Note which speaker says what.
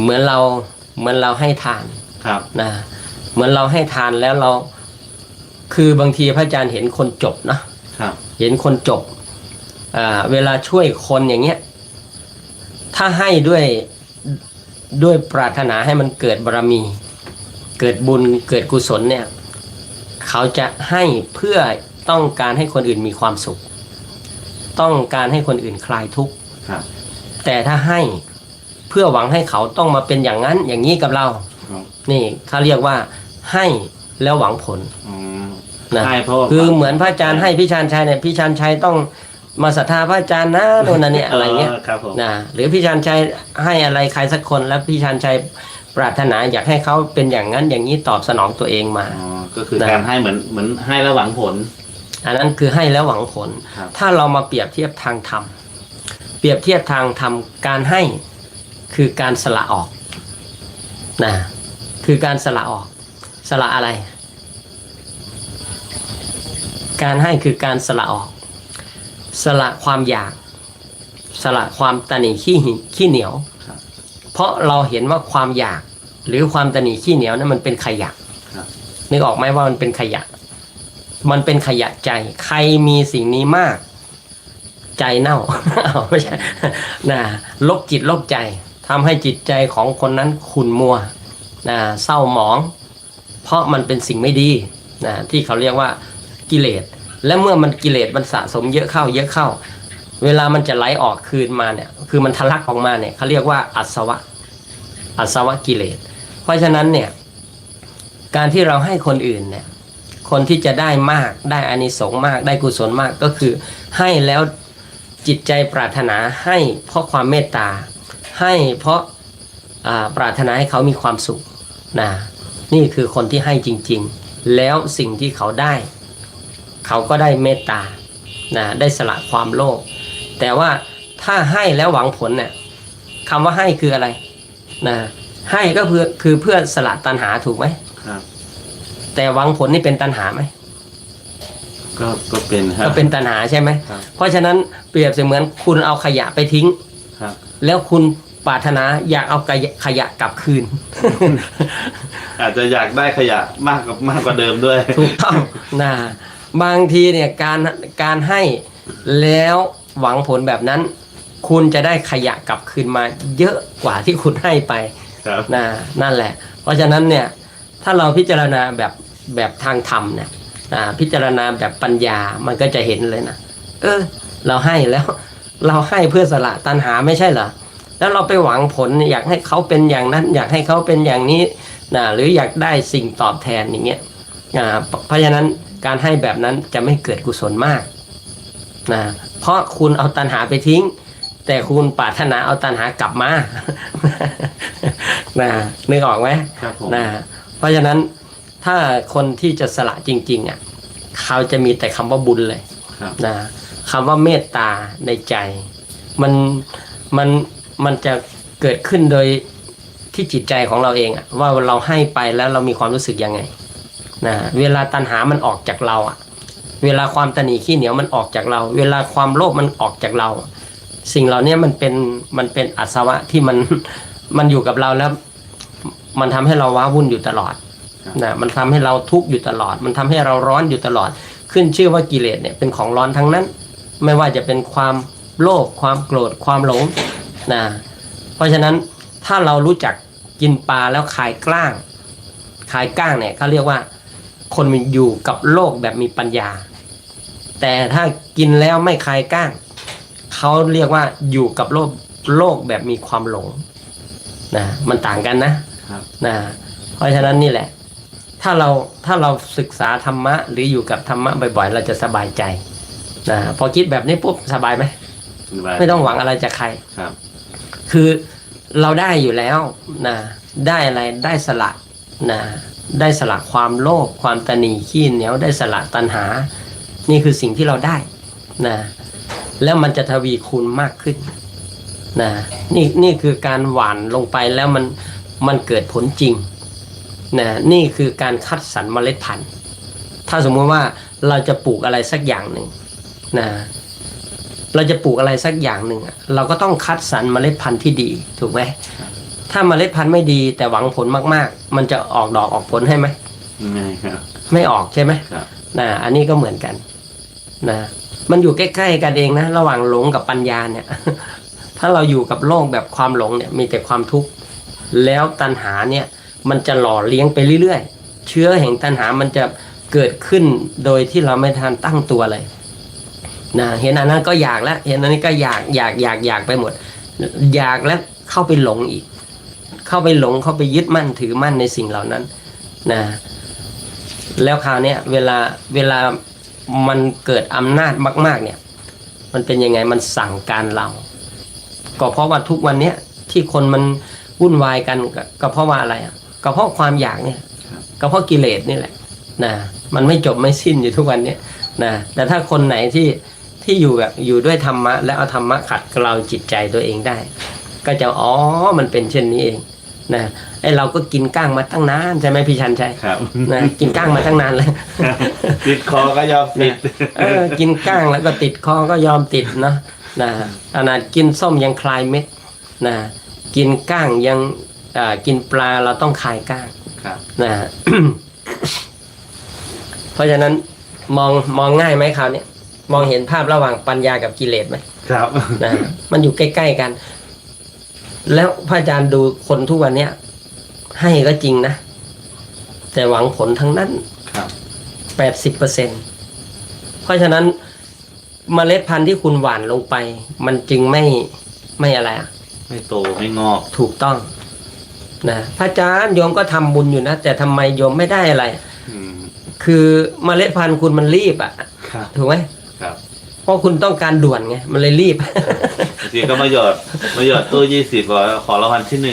Speaker 1: เหมือนเราเหมือนเราให้ทาน
Speaker 2: ครับ
Speaker 1: นะเหมือนเราให้ทานแล้วเรา คือบางทีพระอาจารย์เห็นคนจบนะครับ เห็นคนจบอ่าเวลาช่วยคนอย่างเงี้ย ถ้าให้ด้วยด้วยปรารถนาให้มันเกิดบารมี เกิดบุญเกิดกุศลเนี่ย เขาจะให้เพื่อต้องการให้คนอื่นมีความสุข ต้องการให้คนอื่นคลายทุกข์
Speaker 2: ครับ
Speaker 1: แต่ถ้าให้ เพื่อหวังให้เขาต้องมาเป็นอย่างนั้นอย่างนี้กับเรา
Speaker 2: ครับ
Speaker 1: นี่เขาเรียกว่าให้แล้วหวังผล
Speaker 2: อืม
Speaker 1: นะ
Speaker 2: ให้เพราะว่า
Speaker 1: คือเหมือนพระอาจารย์ให้พี่ชานชัยเนี่ยพี่ชานชัยต้องมาศรัทธาพระอาจารย์นะโน่นนั่นเนี่ยอะไรเงี้ย
Speaker 2: ครับผม
Speaker 1: นะหรือพี่ชานชัยให้อะไรใครสักคนแล้วพี่ชานชัยปรารถนาอยากให้เขาเป็นอย่างนั้นอย่างนี้ตอบสนองตัวเองมา
Speaker 2: อ๋อ ก็คือ
Speaker 1: นะ
Speaker 2: การให้เหมือนเหมือนให้แล้วหวังผล
Speaker 1: อันนั้นคือให้แล้วหวังผล
Speaker 2: ครับ
Speaker 1: ถ้าเรามาเปรียบเทียบทางธรรม เปรียบเทียบทางธรรมการให้ คือการสละออกนะคือการสละออก สละอะไร การให้คือการสละออก สละความอยาก สละความตนีขี้หิขี้เหนียว เพราะเราเห็นว่าความอยาก หรือความตนีขี้เหนียวนั้นมันเป็นขยะนึกออกไหมว่ามันเป็นขยะ มันเป็นขยะใจ ใครมีสิ่งนี้มาก ใจเน่าเอาไม่ใช่นะลบจิตลบใจ ทำให้จิตใจของคนนั้นขุ่นมัวนะเศร้าหมอง เพราะมันเป็นสิ่งไม่ดีนะที่เขาเรียกว่ากิเลส และเมื่อมันกิเลสมันสะสมเยอะเข้าเยอะเข้า เวลามันจะไหลออกคืนมาเนี่ยคือมันทะลักออกมาเนี่ยเขาเรียกว่าอัศวะอัศวะกิเลส เพราะฉะนั้นเนี่ยการที่เราให้คนอื่นเนี่ยคนที่จะได้มากได้อานิสงส์มากได้กุศลมากก็คือให้แล้วจิตใจปรารถนาให้เพราะความเมตตา ให้เพราะอ่าปรารถนาให้เขามีความสุขนะนี่คือคนที่ให้จริงๆ แล้วสิ่งที่เขาได้ เขาก็ได้เมตตานะได้สละความโลภแต่ว่าถ้าให้แล้วหวังผลเนี่ยคำว่าให้คืออะไรนะให้ก็คือคือเพื่อสละตัณหาถูกไหม
Speaker 2: ครับ
Speaker 1: แต่หวังผลนี่เป็นตัณหาไหม
Speaker 2: ก็ก็เป็นครั
Speaker 1: ก็
Speaker 2: บ
Speaker 1: เป็นตัณหาใช่ไหม
Speaker 2: ครับ
Speaker 1: เพราะฉะนั้นเปรียบเสมือนคุณเอาขยะไปทิ้ง
Speaker 2: ครับ
Speaker 1: แล้วคุณปรารถนาอยากเอาขยะขยะกลับคืน
Speaker 2: อาจจะอยากได้ขยะมากกับมากกว่าเดิมด้วย
Speaker 1: ถูกต้องนะบางทีเนี่ยการการให้แล้วหวังผลแบบนั้น คุณจะได้ขยะกลับคืนมา เยอะกว่าที่คุณให้ไป
Speaker 2: ครับ
Speaker 1: นะนั่นแหละ เพราะฉะนั้นเนี่ยถ้าเราพิจารณาแบบแบบทางธรรมเนี่ยอ่าพิจารณาแบบปัญญามันก็จะเห็นเลยนะเออ เราให้แล้ว เราให้เพื่อสละตัณหาไม่ใช่เหรอแล้วเราไปหวังผลอยากให้เขาเป็นอย่างนั้น อยากให้เขาเป็นอย่างนี้นะหรืออยากได้สิ่งตอบแทนอย่างเงี้ยอ่าเพเพราะฉะนั้นการให้แบบนั้นจะไม่เกิดกุศลมากนะเพราะคุณเอาตัณหาไปทิ้ง แต่คุณปรารถนาเอาตัณหากลับมานะนึกออกไหม
Speaker 2: ครับผม
Speaker 1: นะเพราะฉะนั้นถ้าคนที่จะสละจริง ๆอะเขาจะมีแต่คำว่าบุญเลย
Speaker 2: ครับ
Speaker 1: นะ คำว่าเมตตาในใจ มันมันมันจะเกิดขึ้นโดยที่จิตใจของเราเองอะว่าเราให้ไปแล้วเรามีความรู้สึกยังไงนะเวลาตัณหามันออกจากเราอะเวลาความตนีขี้เหนียวมันออกจากเรา เวลาความโลภมันออกจากเรา สิ่งเหล่านี้มันเป็นมันเป็นอัศวะที่มันมันอยู่กับเราแล้ว มันทำให้เราว้าวุ่นอยู่ตลอดนะมันทำให้เราทุกข์อยู่ตลอด มันทำให้เราร้อนอยู่ตลอด ขึ้นชื่อว่ากิเลสเนี่ยเป็นของร้อนทั้งนั้น ไม่ว่าจะเป็นความโลภความโกรธความหลงนะเพราะฉะนั้นถ้าเรารู้จักกินปลาแล้วคายกล้างคายก้างเนี่ยเขาเรียกว่า คนมันอยู่กับโลกแบบมีปัญญา แต่ถ้ากินแล้วไม่คายก้างเขาเรียกว่าอยู่กับโลกโลกแบบมีความหลงนะมันต่างกันนะครับนะเพราะฉะนั้นนี่แหละ ถ้าเราถ้าเราศึกษาธรรมะหรืออยู่กับธรรมะบ่อยๆ เราจะสบายใจ นะพอคิดแบบนี้ปุ๊บสบายไหมไม่ต้องหวังอะไรจากใคร
Speaker 2: ครับ
Speaker 1: คือเราได้อยู่แล้วนะได้อะไรได้สละนะได้สละความโลภความตนีขี้เหนียวได้สละตัณหา นี่คือสิ่งที่เราได้นะแล้วมันจะทวีคูณมากขึ้นนะนี่นี่คือการหว่านลงไปแล้วมันมันเกิดผลจริงนะนี่คือการคัดสรรเมล็ดพันธุ์ ถ้าสมมติว่าเราจะปลูกอะไรสักอย่างหนึ่ง นะเราจะปลูกอะไรสักอย่างหนึ่งอะเราก็ต้องคัดสรรเมล็ดพันธุ์ที่ดีถูกไหมถ้าถ้าเมล็ดพันธุ์ไม่ดีแต่หวังผลมาก ๆ มันจะออกดอกออกผลให้ไหม
Speaker 2: ไม่ครับ
Speaker 1: ไม่ออกใช่ไหม
Speaker 2: ครับ
Speaker 1: นะอันนี้ก็เหมือนกันนะมันอยู่ใกล้ๆกันเองนะ ระหว่างหลงกับปัญญาเนี่ย ถ้าเราอยู่กับโลกแบบความหลงเนี่ย มีแต่ความทุกข์แล้วตัณหาเนี่ย มันจะหล่อเลี้ยงไปเรื่อยๆ เชื้อแห่งตัณหามันจะเกิดขึ้นโดยที่เราไม่ทันตั้งตัวเลย นะเห็นอันนั้นก็อยากแล้วเห็นอันนี้ก็อยากอยากอยากอยากไปหมด อยากแล้วเข้าไปหลงอีก เข้าไปหลงเข้าไปยึดมั่นถือมั่นในสิ่งเหล่านั้นนะแล้วคราวเนี้ยเวลาเวลามันเกิดอำนาจมาก ๆ เนี่ย มันเป็นยังไงมันสั่งการเรา ก็เพราะว่าทุกวันเนี้ยที่คนมันวุ่นวายกันก็ก็เพราะว่าอะไรอะก็เพราะความอยากเนี่ยก็เพราะกิเลสนี่แหละนะมันไม่จบไม่สิ้นอยู่ทุกวันเนี้ยนะแต่ถ้าคนไหนที่ ที่อยู่แบบอยู่ด้วยธรรมะ และเอาธรรมะขัดเกลาจิตใจตัวเองได้ ก็จะอ๋อมันเป็นเช่นนี้เองนะไอเราก็กินก้างมาตั้งนานใช่ไหมพี่ชันชัย
Speaker 2: ครับ
Speaker 1: นะกินก้างมาตั้งนานเลย
Speaker 2: ติดคอก็ยอมติด
Speaker 1: เออกินก้างแล้วก็ติดคอก็ยอมติดเนาะนะขนาดกินส้มยังคลายเม็ดนะกินก้างยังอ่ากินปลาเราต้องคลายก้าง
Speaker 2: ครับ
Speaker 1: นะเพราะฉะนั้นมองมองง่ายไหมคราวเนี้ย มองเห็นภาพระหว่างปัญญากับกิเลสไหม
Speaker 2: ครับ
Speaker 1: นะมันอยู่ใกล้ๆกัน แล้วพระอาจารย์ดูคนทุกวันเนี้ยให้ก็จริงนะ แต่หวังผลทั้งนั้น
Speaker 2: ครับ
Speaker 1: แปดสิบเปอร์เซ็นเพราะฉะนั้นเมล็ดพันธุ์ที่คุณหว่านลงไป มันจึงไม่ไม่อะไรอะ
Speaker 2: ไม่โตไม่งอก
Speaker 1: ถูกต้องนะพระอาจารย์โยมก็ทำบุญอยู่นะ แต่ทำไมโยมไม่ได้อะไร
Speaker 2: อืม
Speaker 1: คือเมล็ดพันธุ์คุณมันรีบอะ
Speaker 2: ครับ
Speaker 1: ถูกไหม
Speaker 2: ครับ
Speaker 1: เพราะคุณต้องการด่วนไงมันเลยรีบ
Speaker 2: บางทีก็มาหยอดมาหยอดตู้ยี่สิบขอขอรางวัลที่หนึ่ง